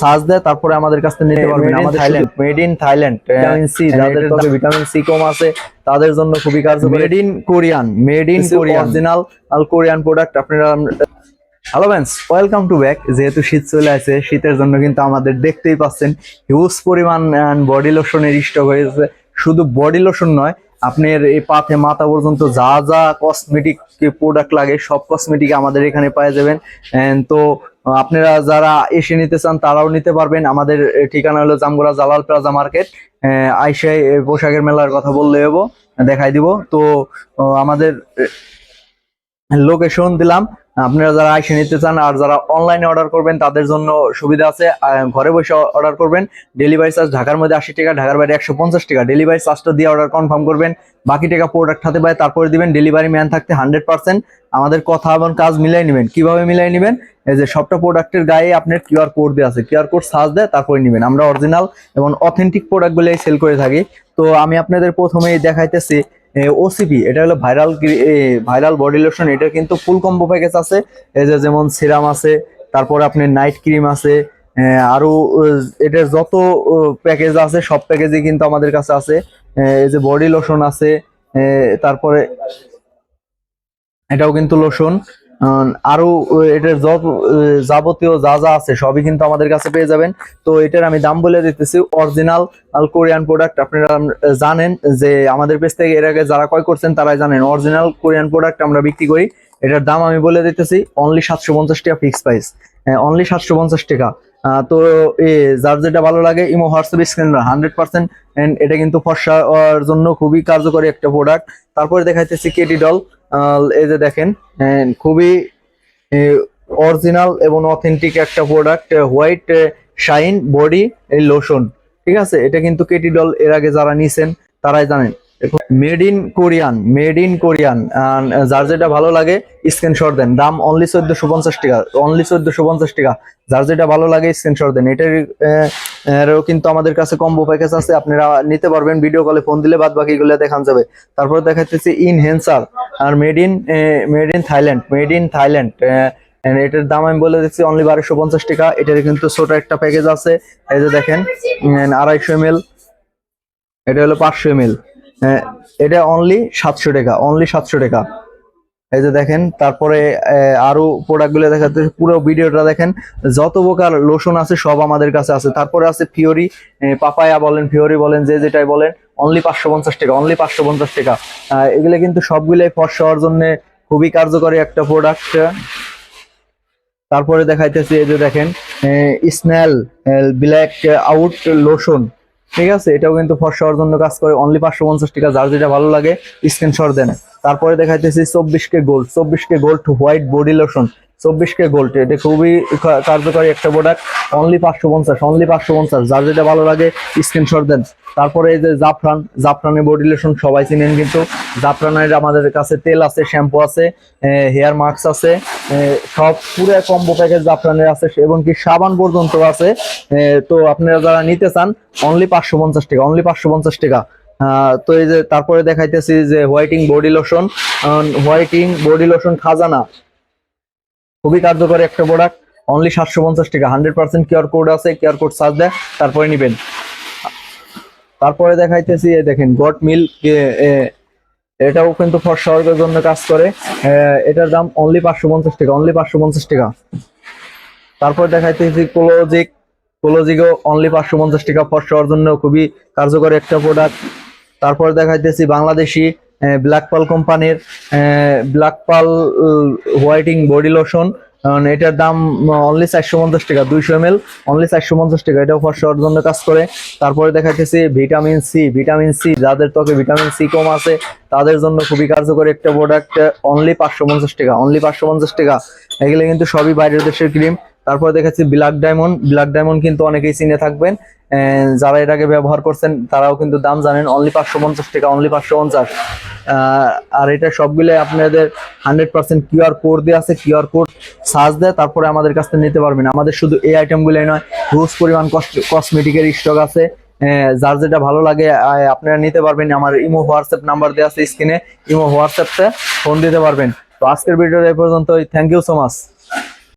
Search দেয় তারপরে আমাদের কাছ থেকে নিতে পারবেন আমাদের Thailand made in Thailand vitamin C যাদের ত্বকে ভিটামিন সি কম আছে তাদের জন্য খুবই কার্যকরী। Made in Korean made in Korean original Korean product আপনারা hello friends welcome to back যেহেতু শীত চলে আসে শীতের জন্য কিন্তু আমাদের দেখতেই পাচ্ছেন হিউজ পরিমাণ বডি লোশনের স্টক হয়েছে শুধু বডি লোশন নয় আপনার এই পাথে মাথা পর্যন্ত যা যা কসমেটিক প্রোডাক্ট লাগে সব কসমেটিক আমাদের এখানে পাওয়া যাবেন। তো আপনারা যারা এসে নিতে চান, তারাও নিতে পারবেন। আমাদের ঠিকানা হলো জামগোড়া জালাল প্লাজা মার্কেট। আইসাই পোশাকের মেলার কথা বললে হব, দেখাই দিব। তো আমাদের লোকেশন দিলাম। আপনারা যারা আইসে নিতে চান আর যারা অনলাইনে অর্ডার করবেন, তাদের জন্য সুবিধা আছে। ঘরে বসে অর্ডার করবেন। ডেলিভারি চার্জ ঢাকার মধ্যে আশি টাকা, ঢাকার বাইরে একশো পঞ্চাশ টাকা। ডেলিভারি চার্জটা দিয়ে অর্ডার কনফার্ম করবেন। বাকি টাকা প্রোডাক্ট হাতে পায়, তারপরে দিবেন। ডেলিভারি ম্যান থাকতে হান্ড্রেড পার্সেন্ট আমাদের কথা এবং কাজ মিলাই নেবেন। কীভাবে মিলাই নেবেন? এই যে সবটা প্রোডাক্টের গায়ে আপনার কিউআর কোড দেওয়া আছে। কিউআর কোড সার্চ দেয়, তারপরে নেবেন। আমরা অরিজিনাল এবং অথেন্টিক প্রোডাক্টগুলোই সেল করে থাকি। তো আমি আপনাদের প্রথমেই দেখাইতেছি ওসিপি এটা হলো ভাইরাল ভাইরাল বডি লোশন এটা কিন্তু ফুল কম্বো প্যাকেজ আছে। যে যেমন সিরাম আছে, তারপরে আপনার নাইট ক্রিম আছে আরও আরও এটার যত প্যাকেজ আছে, সব প্যাকেজই কিন্তু আমাদের কাছে আছে। এই যে বডি লোশন আছে তারপরে এটাও কিন্তু লোশন আরও এটার যাবতীয় যা যা আছে সবই কিন্তু আমাদের কাছে পেয়ে যাবেন। তো এটার আমি দাম বলে দিতেছি অরিজিনাল কোরিয়ান প্রোডাক্ট আপনারা জানেন যে আমাদের পেজ থেকে এর আগে যারা ক্রয় করছেন তারাই জানেন অরিজিনাল কোরিয়ান প্রোডাক্ট আমরা বিক্রি করি। এটার দাম আমি বলে দিতেছি অনলি সাতশো পঞ্চাশ টাকা ফিক্স প্রাইস অনলি সাতশো পঞ্চাশ টাকা। তো যার যেটা ভালো লাগে, imo WhatsApp screen hundred percent এটা কিন্তু ফর্সা হওয়ার জন্য খুবই কার্যকরী একটা প্রোডাক্ট তারপরে দেখাইতেছি কেটি ডল। এই যে দেখেন আহ, খুবই অরিজিনাল এবং অথেন্টিক একটা product white shine body lotion ঠিক আছে? এটা কিন্তু কেটিডল এর আগে যারা নিছেন তারাই জানেন। Made in Korean made in Korean যার যেটা ভালো লাগে স্ক্রিনশট দেন। দাম অনলি চোদ্দশো পঞ্চাশ টাকা অনলি চোদ্দশো পঞ্চাশ টাকা। যার যেটা ভালো লাগে স্ক্রিনশট দেন। এটার কিন্তু আমাদের কাছে কম্বো প্যাকেজ আছে। আপনারা নিতে পারবেন ভিডিও কলে ফোন দিলে বাদ বাকিগুলো দেখান যাবে। তারপর দেখাচ্ছি enhancer R made in made in Thailand made in Thailand এটার দাম আমি বলে দিচ্ছি অনলি বারোশো পঞ্চাশ টাকা। এটার কিন্তু ছোট একটা প্যাকেজ আছে। এই যে দেখেন আড়াইশো এম এটা হলো পাঁচশো এম এটা অনলি সাতশো টাকা অনলি সাতশো টাকা। এই যে দেখেন, তারপরে আরও প্রোডাক্টগুলো দেখাতে, পুরো ভিডিওটা দেখেন, যত প্রকার লোশন আছে, সব আমাদের কাছে আছে। তারপরে আছে ফিওরি পাপায়া বলেন ফিওরি বলেন, যে যেটাই বলেন অনলি পাঁচশো পঞ্চাশ টাকা অনলি পাঁচশো পঞ্চাশ টাকা। এগুলো কিন্তু সবগুলোই ফর্সা হওয়ার জন্য খুবই কার্যকরী একটা প্রোডাক্ট তারপরে দেখাইতেছি, এই যে দেখেন স্নেল ব্ল্যাক আউট লোশন ঠিক আছে? এটাও কিন্তু ফর্সা হওয়ার জন্য কাজ করে। অনলি পাঁচশো পঞ্চাশ টাকা, যার যেটা ভালো লাগে স্ক্রিনশট দেন। তারপরে দেখাইতেছি চব্বিশ কে গোল্ড চব্বিশ K gold white body lotion চব্বিশ কে গোল্ড এটা খুবই কার্যকরী একটা প্রোডাক্ট অনলি পাঁচশো পঞ্চাশ অনলি পাঁচশো পঞ্চাশ। যার যেটা ভালো লাগে স্ক্রিনশট দেন। তারপরে এই যে জাফরান জাফরানের বডি লোশন সবাই চিনেন কিন্তু। জাফরানের আমাদের কাছে তেল আছে শ্যাম্পু আছে হেয়ার মাস্ক আছে সব পুরো কম্বো প্যাকেজ জাফরানের আছে, এবং কি সাবান পর্যন্ত আছে। তো আপনারা যারা নিতে চান অনলি পাঁচশো পঞ্চাশ টাকা অনলি পাঁচশো পঞ্চাশ টাকা। তো এই যে তারপরে দেখাইতেছি যে whitening body lotion whitening body lotion খাজানা। খুবই কার্যকরী একটা প্রোডাক্ট অনলি সাতশো পঞ্চাশ টাকা। হান্ড্রেড পার্সেন্ট কিউআর কোড আছে কিউআর কোড সার্চ দেয় তারপরে নিবেন। তারপরে দেখাইতেছি দেখেন গট মিল এটাও কিন্তু ফর্সা অর্গের জন্য কাজ করে। এটার দাম অনলি পাঁচশো পঞ্চাশ টাকা অনলি পাঁচশো পঞ্চাশ টাকা। তারপর দেখাইতেছি কোলোজিক কোলোজিকও অনলি পাঁচশো পঞ্চাশ টাকা ফর্সা হওয়ার জন্য খুবই কার্যকরী একটা প্রোডাক্ট তারপর দেখাইতেছি বাংলাদেশি ব্ল্যাক পাল কোম্পানির black pearl whitening body lotion এটার দাম অনলি চারশো পঞ্চাশ টাকা, দুইশো এম এল অনলি চারশো পঞ্চাশ টাকা। এটাও ফর্সা হওয়ার জন্য কাজ করে। তারপরে দেখাইতেছি ভিটামিন সি ভিটামিন সি যাদের ত্বকে ভিটামিন সি কম আছে, তাদের জন্য খুবই কার্যকরী একটা প্রোডাক্ট অনলি পাঁচশো পঞ্চাশ টাকা অনলি পাঁচশো পঞ্চাশ টাকা। এগুলো কিন্তু সবই বাইরের দেশের ক্রিম তারপর দেখাচ্ছি ব্ল্যাক ডায়মন্ড ব্ল্যাক ডায়মন্ড কিন্তু অনেকেই চিনে থাকবেন। যারা আগে ব্যবহার করছেন, তারাও কিন্তু দাম জানেন অনলি পাঁচশো পঞ্চাশ টাকা অনলি পাঁচশো পঞ্চাশ। আর এটা সবগুলো আপনাদের হান্ড্রেড পার্সেন্ট কিউআর কোড দিয়ে আছে। কিউআর কোড সার্চ দেয়, তারপরে আমাদের কাছ থেকে নিতে পারবেন। আমাদের শুধু এই আইটেমগুলোই নয় হিউজ পরিমাণ কসমেটিকের স্টক আছে। যার যেটা ভালো লাগে আপনারা নিতে পারবেন। আমার ইমো হোয়াটসঅ্যাপ নাম্বার দেওয়া আছে স্ক্রিনে। ইমো হোয়াটসঅ্যাপে ফোন দিতে পারবেন। তো আজকের ভিডিওটা এই পর্যন্ত থ্যাংক ইউ সো মাচ